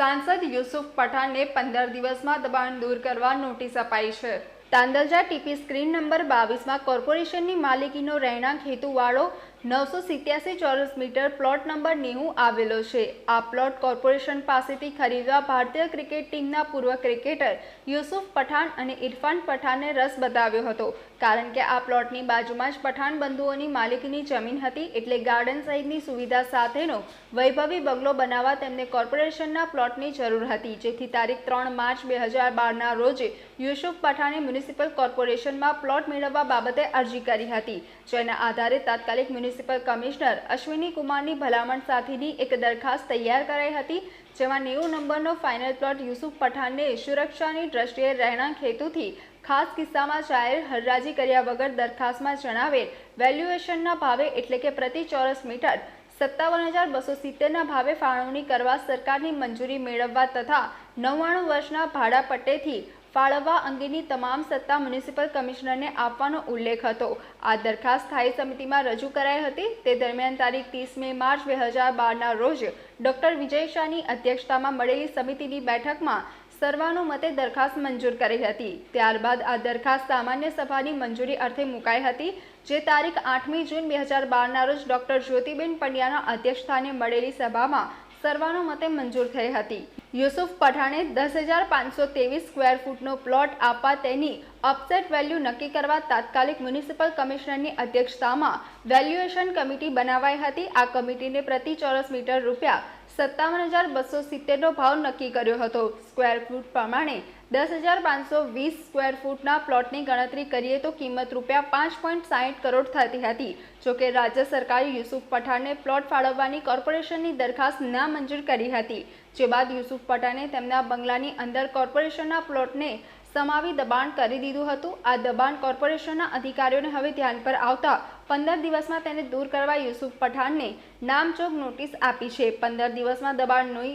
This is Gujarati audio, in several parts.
સાંસદ યુસુફ પઠાણને પંદર દિવસમાં દબાણ દૂર કરવા નોટિસ અપાઈ છે. તાંદલજા ટીપી સ્ક્રીન નંબર બાવીસમાં કોર્પોરેશનની માલિકીનો રહેણાંક હેતુવાળો નવસો સિત્યાસી ચોરસ મીટર પ્લોટ નંબર નેવું આવેલો છે. આ પ્લોટ કોર્પોરેશન પાસેથી ખરીદવા ભારતીય ક્રિકેટ ટીમના પૂર્વ ક્રિકેટર યુસુફ પઠાણ અને ઇરફાન પઠાણને રસ બતાવ્યો હતો. કારણ કે આ પ્લોટની બાજુમાં જ પઠાણ બંધુઓની માલિકીની જમીન હતી એટલે ગાર્ડન સહિતની સુવિધા સાથેનો વૈભવી બંગલો બનાવવા તેમને કોર્પોરેશનના પ્લોટની જરૂર હતી. જેથી તારીખ ત્રણ માર્ચ બે હજાર બારના રોજ યુસુફ પઠાણે મ્યુનિસિપલ કોર્પોરેશનમાં પ્લોટ મેળવવા બાબતે અરજી કરી હતી. જેના આધારે તાત્કાલિક મ્યુનિસિપલ કમિશનર અશ્વિની કુમારની ભલામણ સાથેની એક દરખાસ્ત તૈયાર કરાઈ હતી, જેમાં નેવું નંબરનો ફાઇનલ પ્લોટ યુસુફ પઠાણને સુરક્ષાની દ્રષ્ટિએ રહેણાંક હેતુથી ખાસ કિસ્સામાં જાહેર હરરાજી કર્યા વગર દરખાસ્તમાં જણાવેલ વેલ્યુએશનના ભાવે એટલે કે પ્રતિ ચોરસ મીટર સત્તાવન હજાર બસો સિત્તેરના ભાવે ફાળવણી કરવા સરકારની મંજૂરી મેળવવા તથા નવ્વાણું વર્ષના ભાડા પટ્ટેથી ફાળવવા અંગેની તમામ સત્તા મ્યુનિસિપલ કમિશનરને આપવાનો ઉલ્લેખ હતો. આ દરખાસ્ત સ્થાયી સમિતિમાં રજૂ કરાઈ હતી. તે દરમિયાન તારીખ ત્રીસ મે માર્ચ બે હજાર બારના રોજ ડોક્ટર વિજય શાહની અધ્યક્ષતામાં મળેલી સમિતિની બેઠકમાં સર્વાનુમતે દરખાસ્ત મંજૂર કરી હતી. ત્યારબાદ આ દરખાસ્ત સામાન્ય સભાની મંજૂરી અર્થે મુકાઈ હતી, જે તારીખ આઠમી જૂન બે હજાર બારના રોજ ડોક્ટર જ્યોતિબેન પંડ્યાના અધ્યક્ષસ્થાને મળેલી સભામાં સર્વાનુમતે મંજૂર થઈ હતી. યુસુફ પઠાણે દસ હજાર પાંચસો ત્રેવીસ સ્ક્વેર ફૂટનો પ્લોટ આપવા તેની અપસેટ વેલ્યુ નક્કી કરવા તાત્કાલિક મ્યુનિસિપલ કમિશનરની અધ્યક્ષતામાં વેલ્યુએશન કમિટી બનાવાઈ હતી. આ કમિટીને પ્રતિ ચોરસ મીટર રૂપિયા સત્તાવન હજાર બસો સિત્તેરનો ભાવ નક્કી કર્યો હતો. સ્ક્વેર ફૂટ પ્રમાણે દસ હજાર પાંચસો વીસ સ્ક્વેર ફૂટના પ્લોટની ગણતરી કરીએ તો કિંમત રૂપિયા પાંચ પોઈન્ટ સાહીઠ કરોડ થતી હતી. જોકે રાજ્ય સરકારે યુસુફ પઠાણને પ્લોટ ફાળવવાની કોર્પોરેશનની દરખાસ્ત ના મંજૂર કરી હતી. જે બાદ યુસુફ પઠાણે તેમના બંગલાની અંદર કોર્પોરેશનના પ્લોટને સમાવી દબાણ કરી દીધું હતું. આ દબાણ કોર્પોરેશનના અધિકારીઓને હવે ધ્યાન પર આવતા પંદર દિવસમાં તેને દૂર કરવા યુસુફ પઠાણને નામચોક નોટિસ આપી છે. પંદર દિવસમાં દબાણની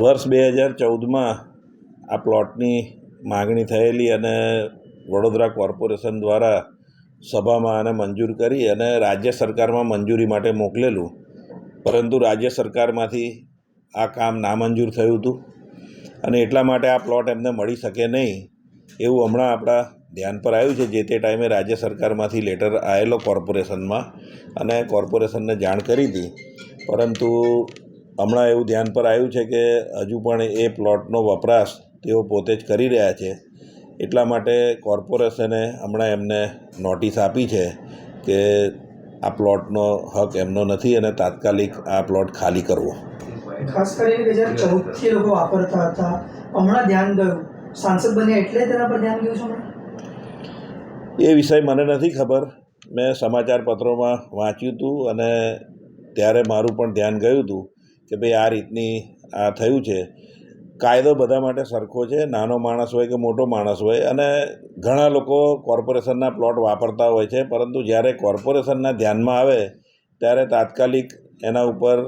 વર્ષ બે હજાર ચૌદમાં આ પ્લોટની માગણી થયેલી અને વડોદરા કોર્પોરેશન દ્વારા સભામાં આને મંજૂર કરી અને રાજ્ય સરકારમાં મંજૂરી માટે મોકલેલું. પરંતુ રાજ્ય સરકારમાંથી આ કામ નામંજૂર થયું હતું અને એટલા માટે આ પ્લોટ એમને મળી શકે નહીં એવું હમણાં આપણા ધ્યાન પર આવ્યું છે, જે તે ટાઈમે રાજ્ય સરકારમાંથી લેટર આવેલો કોર્પોરેશનમાં અને કોર્પોરેશનને જાણ કરી હતી. પરંતુ હમણાં એવું ધ્યાન પર આવ્યું છે કે હજુ પણ એ પ્લોટનો વપરાશ તેઓ પોતે જ કરી રહ્યા છે. એટલા માટે કોર્પોરેશને હમણાં એમને નોટિસ આપી છે કે આ પ્લોટનો હક એમનો નથી અને તાત્કાલિક આ પ્લોટ ખાલી કરવો. ખાસ કરીને બે હજાર ચૌદથી લોકો વાપરતા હતા, હમણાં ધ્યાન ગયું. સાંસદ બન્યા એટલે તેના પર ધ્યાન ગયું છે એ વિષય મને નથી ખબર. મેં સમાચાર પત્રોમાં વાંચ્યું હતું અને ત્યારે મારું પણ ધ્યાન ગયું હતું કે ભાઈ આ રીતની આ થયું છે. કાયદો બધા માટે સરખો છે. નાનો માણસ હોય કે મોટો માણસ હોય અને ઘણા લોકો કોર્પોરેશનના પ્લોટ વાપરતા હોય છે. પરંતુ જ્યારે કોર્પોરેશનના ધ્યાનમાં આવે ત્યારે તાત્કાલિક એના ઉપર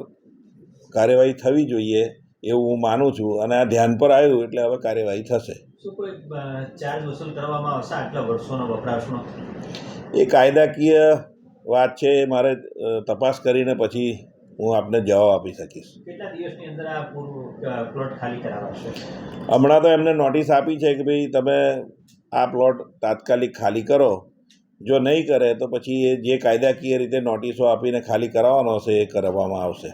કાર્યવાહી થવી જોઈએ. એવું હું માનું છું અને આ ધ્યાન પર આવ્યું એટલે હવે કાર્યવાહી થશે. એ કાયદાકીય વાત છે એ મારે તપાસ કરીને પછી હું આપને જવાબ આપી શકીશ. હમણાં તો એમને નોટિસ આપી છે કે ભાઈ તમે આ પ્લોટ તાત્કાલિક ખાલી કરો. જો નહીં કરે તો પછી એ જે કાયદાકીય રીતે નોટિસો આપીને ખાલી કરાવવાનો હશે એ કરવામાં આવશે.